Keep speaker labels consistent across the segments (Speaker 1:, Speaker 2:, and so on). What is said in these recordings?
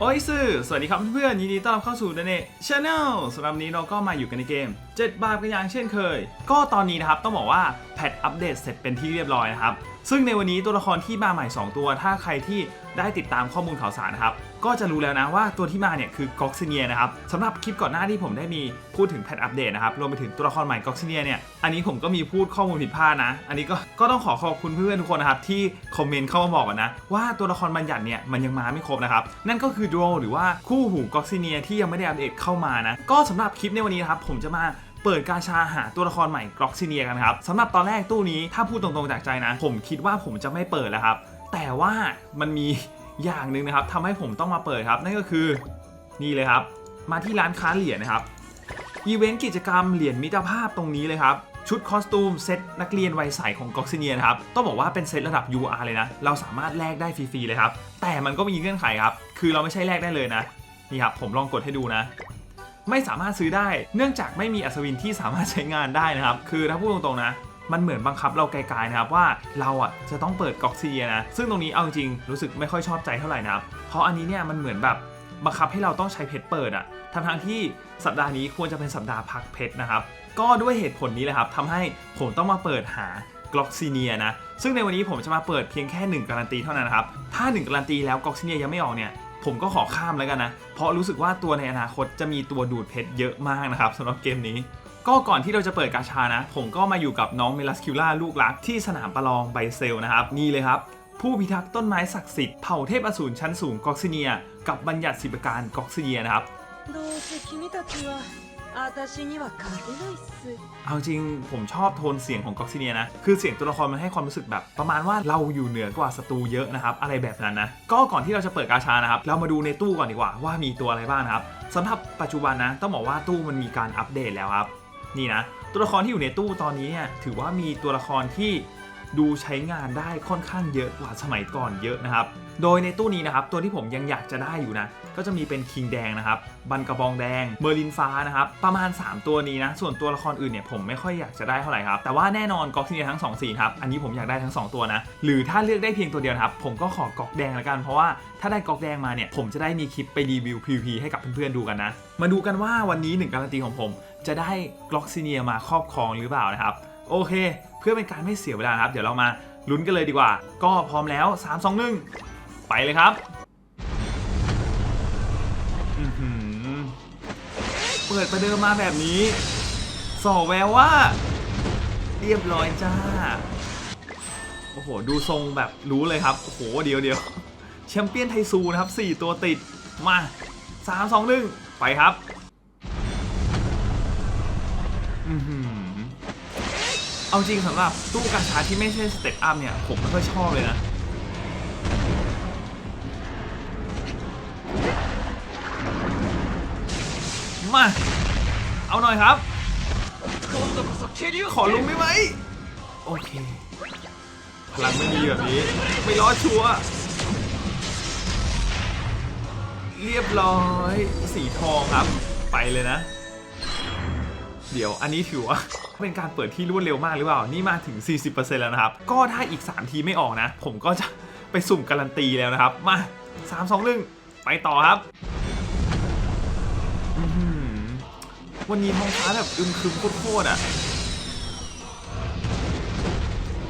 Speaker 1: โอ้ยสื่อ สวัสดีครับเพื่อนๆยินดีต้อนรับเข้าสู่ d นเน่ชาแนลสำหรับนนี้เราก็มาอยู่กันในเกม 7 บาทกันอย่างเช่นเคย ก็ตอนนี้นะครับต้องบอกว่า แพทอัปเดตเสร็จเป็นที่เรียบร้อยนะครับ ซึ่งในวันนี้ตัวละครที่มาใหม่ 2 ตัว ถ้าใครที่ได้ติดตามข้อมูลข่าวสารนะครับ ก็จะรู้แล้วนะว่าตัวที่มาเนี่ยคือก็อกซิเนียนะครับสำหรับคลิปก่อนหน้าที่ผมได้มีพูดถึงแพทอัปเดตนะครับ รวมไปถึงตัวละครใหม่ก็อกซิเนียเนี่ย อันนี้ผมก็มีพูดข้อมูลผิดพลาดนะ อันนี้ก็ก็ต้องขอขอบคุณเพื่อนๆทุกคนนะครับที่คอมเมนต์เข้ามาบอกนะว่าตัวละครบัญญัติเนี่ยมันยังมาไม่ครบนะครับ นั่นก็คือด o หรือว่าคู่หูก็อกซิเนียที่ยังไม่ได้อัปเดตเข้ามานะ ก็สำหรับคลิปในวันนี้นะครับผมจะมา เปิดกาชาหาตัวละครใหม่กรอกซิเนียกันครับสำหรับตอนแรกตู้นี้ถ้าพูดตรงๆจากใจนะ ผมคิดว่าผมจะไม่เปิดแล้วครับ แต่ว่ามันมีอย่างหนึ่งนะครับทำให้ผมต้องมาเปิดครับ นั่นก็คือนี่เลยครับ มาที่ร้านค้าเหรียญนะครับอีเวนต์กิจกรรมเหรียญมิตรภาพตรงนี้เลยครับชุดคอสตูมเซตนักเรียนวัยใสของก o อกซิเนียนะครับต้องบอกว่าเป็นเซตระดับ UR เลยนะ เราสามารถแลกได้ฟรี ๆ เลยครับ แต่มันก็มีเงื่อนไขครับ คือเราไม่ใช่แลกได้เลยนะ นี่ครับ ผมลองกดให้ดูนะ ไม่สามารถซื้อได้ เนื่องจากไม่มีอัศวินที่สามารถใช้งานได้นะครับ คือถ้าพูดตรงๆนะมันเหมือนบังคับเราไกลๆนะครับว่าเราอะจะต้องเปิดก๊อกซีเนียนะ ซึ่งตรงนี้เอาจริงๆรู้สึกไม่ค่อยชอบใจเท่าไหร่นะครับ เพราะอันนี้เนี่ยมันเหมือนแบบบังคับให้เราต้องใช้เพชรเปิดอะทั้งทางที่สัปดาห์นี้ควรจะเป็นสัปดาห์พักเพชรนะครับ ก็ด้วยเหตุผลนี้แหละครับทำให้ผมต้องมาเปิดหากล็อกซีเนียนะ ซึ่งในวันนี้ผมจะมาเปิดเพียงแค่ 1 การันตีเท่านั้นนะครับ ถ้า 1 การันตีแล้วกล็อกซีเนียยังไม่ออกเนี่ย ผมก็ขอข้ามแล้วกันนะ เพราะรู้สึกว่าตัวในอนาคตจะมีตัวดูดเพชรเยอะมากนะครับสำหรับเกมนี้ ก็ก่อนที่เราจะเปิดกาชานะ ผมก็มาอยู่กับน้องเมลัสคิล่าลูกรักที่สนามประลองไบเซลนะครับนี่เลยครับ ผู้พิทักษ์ต้นไม้ศักดิ์สิทธิ์เผ่าเทพอสูรชั้นสูงกอกซิเนีย กับบัญญัติศิบการกอกซิเนียนะครับ
Speaker 2: 私には勝てないっす
Speaker 1: เอาจริงผมชอบโทนเสียงของก็อกซิเนียนะ คือเสียงตัวละครมันให้ความรู้สึกแบบ ประมาณว่าเราอยู่เหนือกว่าศัตรูเยอะนะครับ อะไรแบบนั้นนะ ก็ก่อนที่เราจะเปิดกาชานะครับ เรามาดูในตู้ก่อนดีกว่าว่ามีตัวอะไรบ้างนะครับสำหรับปัจจุบันนะ ต้องบอกว่าตู้มันมีการอัปเดตแล้วครับ นี่นะ ตัวละครที่อยู่ในตู้ตอนนี้เนี่ยถือว่ามีตัวละครที่ ดูใช้งานได้ค่อนข้างเยอะกว่าสมัยก่อนเยอะนะครับ โดยในตู้นี้นะครับ ตัวที่ผมยังอยากจะได้อยู่นะ ก็จะมีเป็นคิงแดงนะครับ บันกระบองแดง เมอร์ลินฟ้านะครับ ประมาณ 3 ตัวนี้นะ ส่วนตัวละครอื่นเนี่ยผมไม่ค่อยอยากจะได้เท่าไหร่ครับ แต่ว่าแน่นอนก๊อกที่มีทั้ง2สีครับ อันนี้ผมอยากได้ทั้ง 2 ตัวนะ หรือถ้าเลือกได้เพียงตัวเดียวครับ ผมก็ขอก๊อกแดงละกัน เพราะว่าถ้าได้ก๊อกแดงมาเนี่ย ผมจะได้มีคลิปไปรีวิว PVP ให้กับเพื่อนๆดูกันนะ มาดูกันว่าวันนี้หนึ่งการันตีของผม จะได้กล็อกซิเนียมาครอบครองหรือเปล่านะครับ โอเค เพื่อเป็นการไม่เสียเวลาครับ เดี๋ยวเรามาลุ้นกันเลยดีกว่า ก็พร้อมแล้ว 3 2 1 ไปเลยครับเปิดประเดิมมาแบบนี้ส่อแววว่า เรียบร้อยจ้า โอ้โห ดูทรงแบบรู้เลยครับ โอ้โห เดียวเดียวแชมเปี้ยนไทซูนะครับ 4 ตัวติด มา 3 2 1 ไปครับ เอาจริงสำหรับตู้กาชาที่ไม่ใช่สเต็ปอัพเนี่ย ผมไม่ค่อยชอบเลยนะ มา เอาหน่อยครับ ขอลุงได้ไหม โอเค พลังไม่มีแบบนี้ ไม่รอชัวร์เรียบร้อย สีทองครับ ไปเลยนะ เดี๋ยวอันนี้ถือว่า เป็นการเปิดที่รวดเร็วมากหรือเปล่า นี่มาถึง 40%แล้วนะครับ ก็ถ้าอีก 3 ทีไม่ออกนะ ผมก็จะไปสุ่มการันตีแล้วนะครับ มา 3 2 1 ไปต่อครับ วันนี้ท้องฟ้าแบบอึมครึมโคตรอะ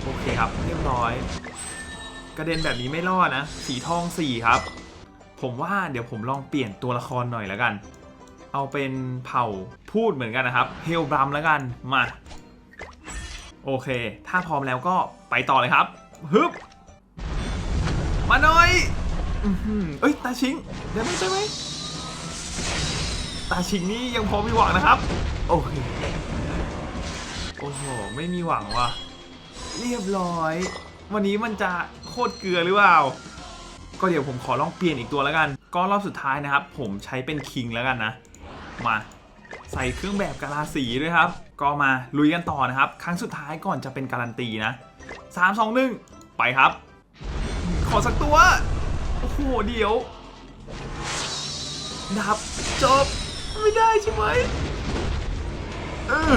Speaker 1: โอเคครับ เรียบร้อย กระเด็นแบบนี้ไม่รอดนะ สีทอง4ครับ ผมว่าเดี๋ยวผมลองเปลี่ยนตัวละครหน่อยแล้วกัน เอาเป็นเผ่าพูดเหมือนกันนะครับเฮลบรัมแล้วกันมาโอเค ถ้าพร้อมแล้วก็ไปต่อเลยครับฮึบมาหน่อยอเอ้ยตาชิงได้ไหมได้ไหมตาชิงนี่ยังพอมีหวังนะครับ โอเคโอ้โหไม่มีหวังว่ะเรียบร้อย วันนี้มันจะโคตรเกลือหรือเปล่าก็เดี๋ยวผมขอลองเปลี่ยนอีกตัวแล้วกัน ก็รอบสุดท้ายนะครับ ผมใช้เป็นคิงแล้วกันนะ มาใส่เครื่องแบบกาลาสีด้วยครับ ก็มาลุยกันต่อนะครับ ครั้งสุดท้ายก่อนจะเป็นการันตีนะ 3 2 1 ไปครับ ขอสักตัว โอ้โห เดี๋ยวดับจบ ไม่ได้ใช่ไหมเออ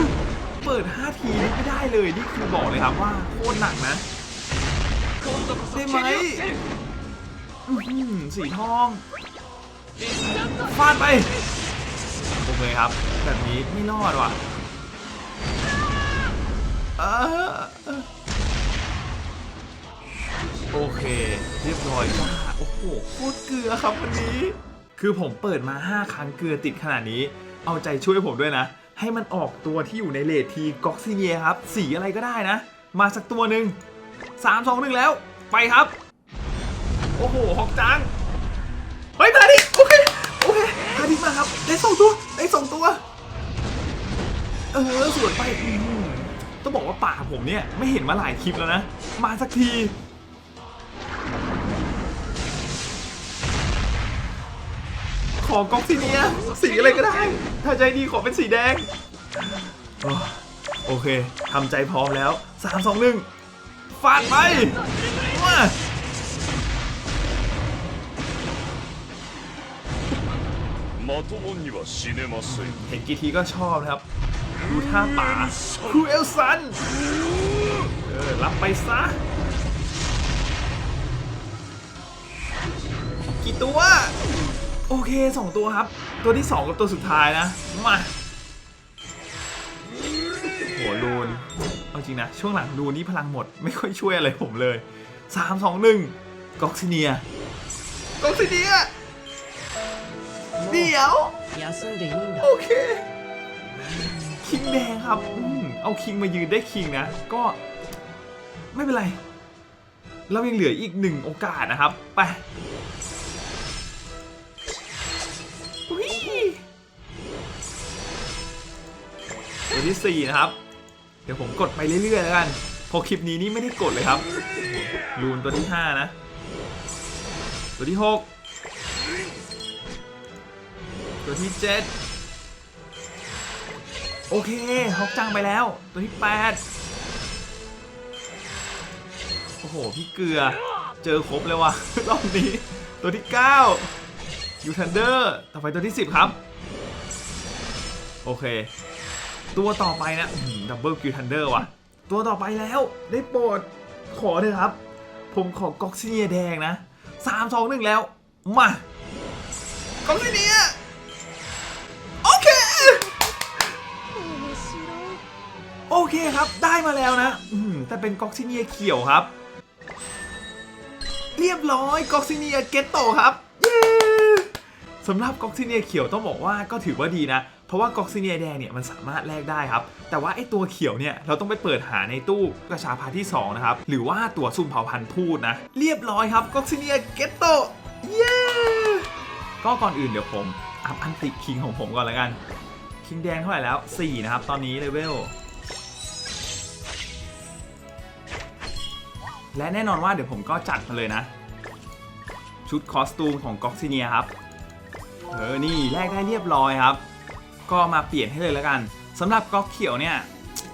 Speaker 1: เปิด 5 ทีนี่ไม่ได้เลย นี่คือบอกเลยครับว่าโคตรหนักนะได้ไหมอื้อหือสีทองฟาดไป โอเครับ แบบนี้ไม่รอดว่ะโอเค เรียบร้อยจ้าโอ้โหโคตรเกลือครับวันนี้ คือผมเปิดมา 5 ครั้งเกลือติดขนาดนี้ เอาใจช่วยผมด้วยนะ ให้มันออกตัวที่อยู่ในเลททีก๊อกซิเนียครับ สีอะไรก็ได้นะ มาสักตัวหนึ่งสามสองหนึ่งแล้ว ไปครับ โอ้โหฮอกจัง เฮ้ยพาดิ โอเคโอเค พาดิมาครับ ได้สองตัว ได้สองตัว เออสวนไปอื้อหือต้องบอกว่าป่าผมเนี่ย ไม่เห็นมาหลายคลิปแล้วนะ มาสักที ขอกอกซิเนี้ยสีอะไรก็ได้ ถ้าใจดีขอเป็นสีแดงโอโอเคทำใจพร้อมแล้ว 3 2 1ฟาดไป เห็นกี่ทีก็ชอบนะครับ ดูท่าป่าครูเอลซันเออรับไปซะ กี่ตัว โอเคสองตัวครับ ตัวที่สองกับตัวสุดท้ายนะ มาโหลูนเอาจริงนะ ช่วงหลังลูนนี่พลังหมดไม่ค่อยช่วยอะไรผมเลย 3 2 1กอกซิเนียกอกซิเนีย เดี๋ยว
Speaker 2: 休んでいいんだ
Speaker 1: โอเค คิงแดงครับอืมเอาคิงมายืนได้คิงนะ ก็ไม่เป็นไร เรายังเหลืออีกหนึ่งโอกาสนะครับ ไปอุ๊ยตัวที่ 4 นะครับ เดี๋ยวผมกดไปเรื่อยๆแล้วกัน พอคลิปนี้นี่ไม่ได้กดเลยครับ รูนตัวที่ 5 นะ ตัวที่ 6 ตัวที่ 7 โอเคฮอกจังไปแล้ว ตัวที่ 8 โอ้โห พี่เกลือ เจอครบเลยว่ะ รอบนี้ ตัวที่ 9 ยูทันเดอร์ ต่อไปตัวที่ 10 ครับ โอเค ตัวต่อไปนะดับเบิลคิวทันเดอร์ว่ะ ตัวต่อไปแล้ว ได้โปรด ขอเลยครับ ผมขอกอกซิเนียแดงนะ 3 2 1 แล้ว มากอกซิเนีย เคครับ ได้มาแล้วนะอืมแต่เป็นกอกซิเนียเขียวครับ เรียบร้อยกอกซิเนียเกตโตครับเย้สำหรับกอกซิเนียเขียวต้องบอกว่าก็ถือว่าดีนะ เพราะว่ากอกซิเนียแดงเนี่ยมันสามารถแลกได้ครับ แต่ว่าไอตัวเขียวเนี่ยเราต้องไปเปิดหาในตู้กระชาพาที่ 2 นะครับ หรือว่าตัวสุ่มเผ่าพันธุ์พูดนะ เรียบร้อยครับกอกซิเนียเกตโตเย้ก็ก่อนอื่นเดี๋ยวผมอัพอันติคิงของผมก่อนล้วกัน คิงแดงเท่าไหร่แล้ว 4 นะครับ ตอนนี้เลเวล และแน่นอนว่าเดี๋ยวผมก็จัดมาเลยนะ ชุดคอสตูมของก็อกซิเนียครับ เออ นี่แลกได้เรียบร้อยครับ ก็มาเปลี่ยนให้เลยแล้วกันสำหรับก๊อกเขียวเนี่ย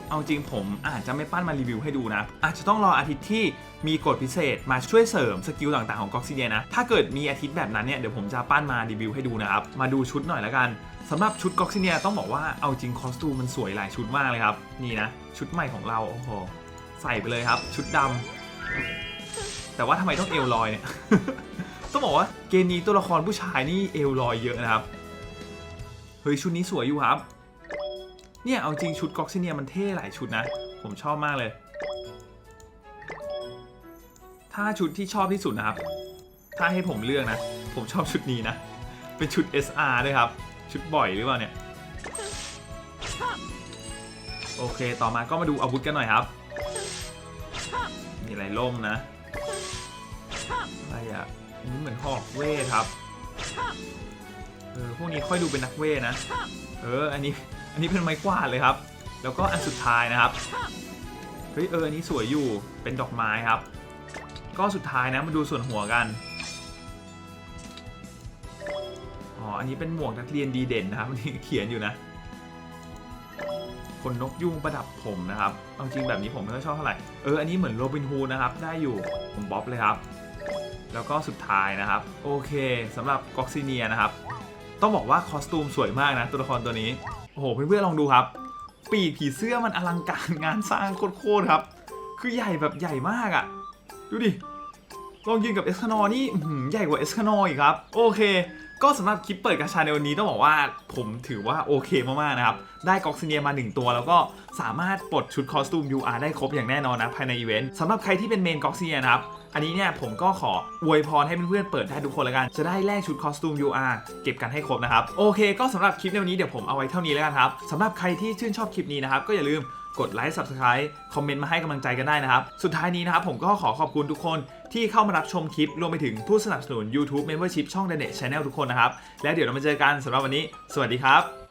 Speaker 1: เอาจริงผมอาจจะไม่ปั้นมารีวิวให้ดูนะ อาจจะต้องรออาทิตย์ที่มีกฎพิเศษมาช่วยเสริมสกิลต่างๆของก็อกซิเนียนะ ถ้าเกิดมีอาทิตย์แบบนั้นเนี่ยเดี๋ยวผมจะปั้นมารีวิวให้ดูนะครับ มาดูชุดหน่อยแล้วกันสำหรับชุดก็อกซิเนียต้องบอกว่าเอาจริงคอสตูมมันสวยหลายชุดมากเลยครับ นี่นะชุดใหม่ของเราโอ้โหใส่ไปเลยครับ ชุดดำ แต่ว่าทำไมต้องเอลลอยเนี่ย ต้องบอกว่าเกมนี้ตัวละครผู้ชายนี่เอลลอยเยอะนะครับ เฮ้ยชุดนี้สวยอยู่ครับ เนี่ยเอาจริงชุดก็อกซิเนียมันเท่หลายชุดนะ ผมชอบมากเลย ถ้าชุดที่ชอบที่สุดนะครับ ถ้าให้ผมเลือกนะ ผมชอบชุดนี้นะ เป็นชุด SR ด้วยครับ ชุดบ่อยหรือเปล่าเนี่ย โอเค ต่อมาก็มาดูอาวุธกันหน่อยครับ อะไรล่มนะอะไรอะอันนี่เหมือนหอกเวทครับเออพวกนี้ค่อยดูเป็นนักเวทนะ เอออันนี้อันนี้เป็นไม้กวาดเลยครับ แล้วก็อันสุดท้ายนะครับเฮ้ยเอออันนี้สวยอยู่เป็นดอกไม้ครับ ก็สุดท้ายนะมาดูส่วนหัวกันอ๋ออันนี้เป็นหมวกนักเรียนดีเด่นนะครับมันเขียนอยู่นะ นนกยุงประดับผมนะครับเอาจริงแบบนี้ผมไม่ค่อยชอบเท่าไหร่ เออ อันนี้เหมือนโรบินฮูดนะครับ ได้อยู่ผมบ๊อบเลยครับ แล้วก็สุดท้ายนะครับ โอเคสำหรับก็อกซิเนียนะครับ ต้องบอกว่าคอสตูมสวยมากนะ ตัวละครตัวนี้ โอ้โห เพื่อนๆลองดูครับ ปีกผีเสื้อมันอลังการงานสร้างโคตรๆครับ คือใหญ่แบบใหญ่มากอะ่ะ ดูดิลองยืนกับเอสคานอนี่ใหญ่กว่าเอสคานออีกครับ โอเค ก็สำหรับคลิปเปิดกาชาในวันนี้ต้องบอกว่าผมถือว่าโอเคมากๆนะครับ ได้กอกซิเนียมา 1 ตัว แล้วก็สามารถปลดชุดคอสตูม UR ได้ครบอย่างแน่นอนนะภายในอีเวนต์สำหรับใครที่เป็นเมนกอกซิเนียนะครับ อันนี้เนี่ยผมก็ขออวยพรให้เพื่อนๆเปิดได้ทุกคนละกัน จะได้แลกชุดคอสตูม UR เก็บกันให้ครบนะครับ โอเค ก็สำหรับคลิปในวันนี้เดี๋ยวผมเอาไว้เท่านี้แล้วกันครับสำหรับใครที่ชื่นชอบคลิปนี้นะครับก็อย่าลืม กดไลค์ Subscribe คอมเมนต์มาให้กำลังใจกันได้นะครับ สุดท้ายนี้นะครับผมก็ขอขอบคุณทุกคนที่เข้ามารับชมคลิป รวมไปถึงผู้สนับสนุน YouTube Membership ช่อง d a n e t Channel ทุกคนนะครับ และเดี๋ยวเรามาเจอกันสำหรับวันนี้ สวัสดีครับ